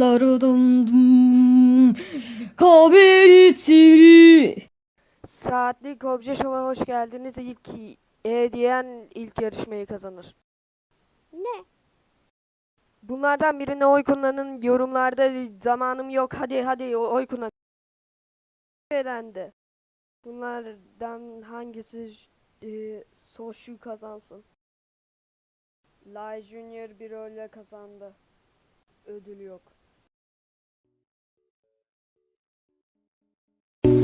darudum dum. Kaberici. Saatlik Obje Show'a hoş geldiniz. İlk E diyen ilk yarışmayı kazanır. Ne? Bunlardan birine oy kullanın. Yorumlarda zamanım yok. Hadi hadi oy kullan. Elendi. Bunlardan hangisi e, Soşu kazansın? Lai Junior bir öyle kazandı. Ödül yok.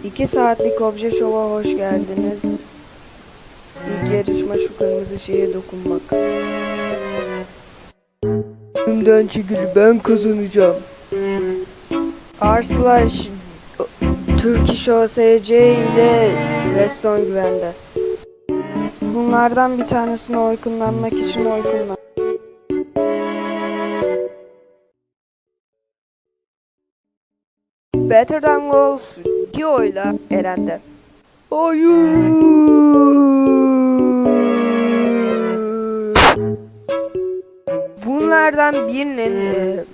2 saatlik obje şova hoş geldiniz. İlk yarışma şu kırmızı şeye dokunmak. Önümden çekil ben kazanacağım. Arslash Turkish OSC ile Reston güvende. Bunlardan bir tanesine oy kullanmak için oy kullan. Better Than Wolf bir oyla elendi. Hayır. Bunlardan birinin e,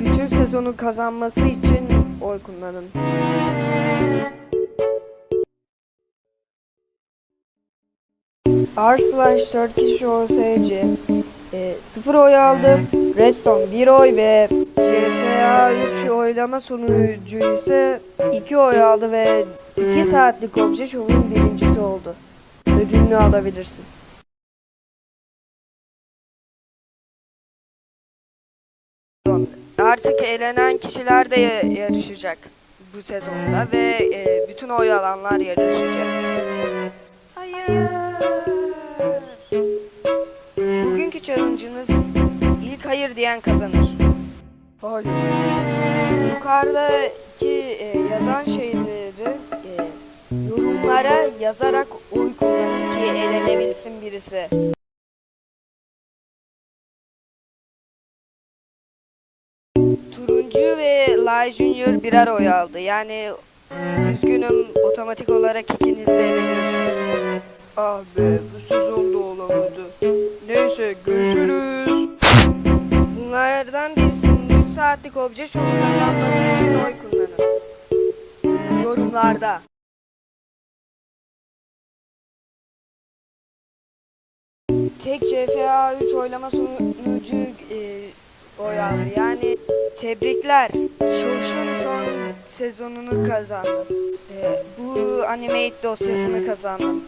bütün sezonu kazanması için oy kullanın. Arslan Turkish OSC e, 0 oy aldı. Reston 1 oy ve CFA 3 oylama sonucu ise 2 oy aldı ve 2 saatlik obje şovun birincisi oldu. Ödülünü alabilirsin. Artık elenen kişiler de ya- yarışacak bu sezonda ve e, bütün oy alanlar yarışacak. Hayır. Bugünkü challenge'ınız ilk hayır diyen kazanır. Hayır. Yukarıdaki e, yazan şeyleri e, yorumlara yazarak oy kullanın ki elenebilsin birisi. Turuncu ve Lai Junior birer oy aldı. Yani üzgünüm otomatik olarak ikiniz de eleniyorsunuz. Ah be bu sezonda olamadı. Birisinin 3 saatlik obje şovu kazanması için oy kullanın. Yorumlarda. Tek CFA 3 oylama sonucu e, oy aldı. Yani tebrikler. Shoshun son sezonunu kazandı. E, bu animate dosyasını kazandı.